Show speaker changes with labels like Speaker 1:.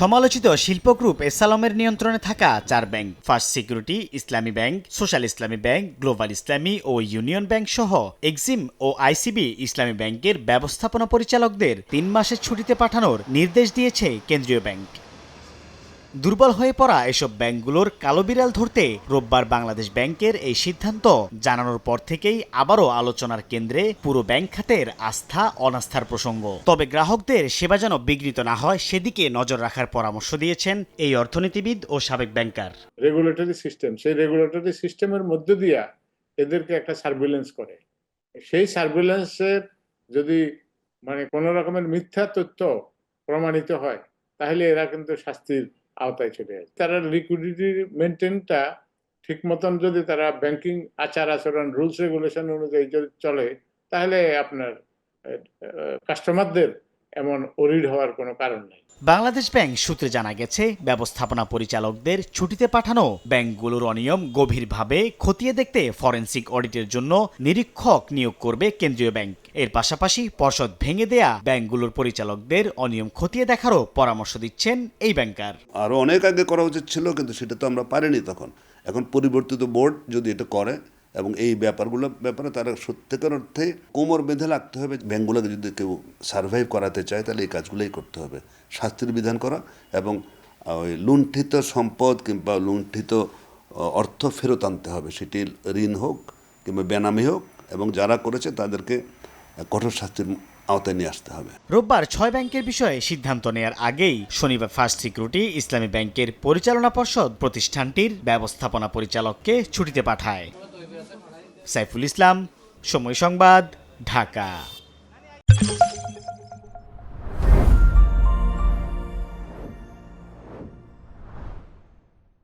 Speaker 1: সমালোচিত শিল্পগ্রুপ এসালমের নিয়ন্ত্রণে থাকা চার bank, first security, Islami bank, social Islami bank, global Islami ও ইউনিয়ন ব্যাংক সহ এক্সিম ও আইসিবি ইসলামী ব্যাংকের ব্যবস্থাপনা পরিচালকদের তিন মাসের ছুটিতে পাঠানোর নির্দেশ দিয়েছে কেন্দ্রীয় ব্যাংক। দুর্বল হয়ে পড়া এসব ব্যাংকগুলোর কালো বিড়াল ধরতে রোববার বাংলাদেশ ব্যাংকের এই সিদ্ধান্ত জানানোর পর থেকেই আবারও আলোচনার কেন্দ্রে পুরো ব্যাংক খাতের আস্থা অনাস্থার প্রসঙ্গ। তবে গ্রাহকদের সেবা যেন বিঘ্নিত না হয়, সেদিকে নজর রাখার পরামর্শ দিয়েছেন এই অর্থনীতিবিদ ও সাবেক ব্যাংকার।
Speaker 2: রেগুলেটরি সিস্টেম সেই রেগুলেটরি সিস্টেমের মধ্য দিয়া এদেরকে একটা সার্ভিলেন্স করে। সেই সার্ভিলেন্সের যদি মানে কোনো রকমের মিথ্যা তথ্য প্রমাণিত হয়, তাহলে এরা কিন্তু শাস্তির আওতায় চলে আসে। তারা লিকুইডিটি মেনটেনটা ঠিক মতন যদি তারা ব্যাংকিং আচার আচরণ রুলস রেগুলেশন অনুযায়ী যদি চলে, তাহলে আপনার কাস্টমারদের এমন অরিড হওয়ার কোনো কারণ নেই।
Speaker 1: বাংলাদেশ ব্যাংক সূত্রে জানা গেছে ব্যবস্থাপনা পরিচালকদের ছুটিতে পাঠানো ব্যাংকগুলোর অনিয়ম গভীরভাবে খতিয়ে দেখতে ফরেন্সিক অডিটের জন্য নিরীক্ষক নিয়োগ করবে কেন্দ্রীয় ব্যাংক। এর পাশাপাশি পর্ষদ ভেঙে দেয়া ব্যাংকগুলোর পরিচালকদের অনিয়ম খতিয়ে দেখারও পরামর্শ দিচ্ছেন এই ব্যাংকার।
Speaker 3: আরও অনেক আগে করা উচিত ছিল কিন্তু সেটা তো আমরা পারিনি তখন। এখন পরিবর্তিত বোর্ড যদি এটা করে এবং এই ব্যাপারগুলো, ব্যাপারে তারা সত্যিকার অর্থে কোমর বেঁধে লাগতে হবে। ব্যাঙ্কগুলোকে যদি কেউ সার্ভাইভ করাতে চায়, তাহলে এই কাজগুলোই করতে হবে। শাস্তির বিধান করা এবং ওই লুণ্ঠিত সম্পদ কিংবা লুণ্ঠিত অর্থ ফেরত আনতে হবে। সেটি ঋণ হোক কিংবা বেনামি হোক এবং যারা করেছে তাদেরকে কঠোর শাস্তির আওতায় নিয়ে আসতে হবে।
Speaker 1: রোববার ছয় ব্যাংকের বিষয়ে সিদ্ধান্ত নেয়ার আগেই শনিবার ফার্স্ট সিকিউরিটি ইসলামী ব্যাংকের পরিচালনা পর্ষদ প্রতিষ্ঠানটির ব্যবস্থাপনা পরিচালককে ছুটিতে পাঠায়। সাইফুল ইসলাম সময় সংবাদ ঢাকা।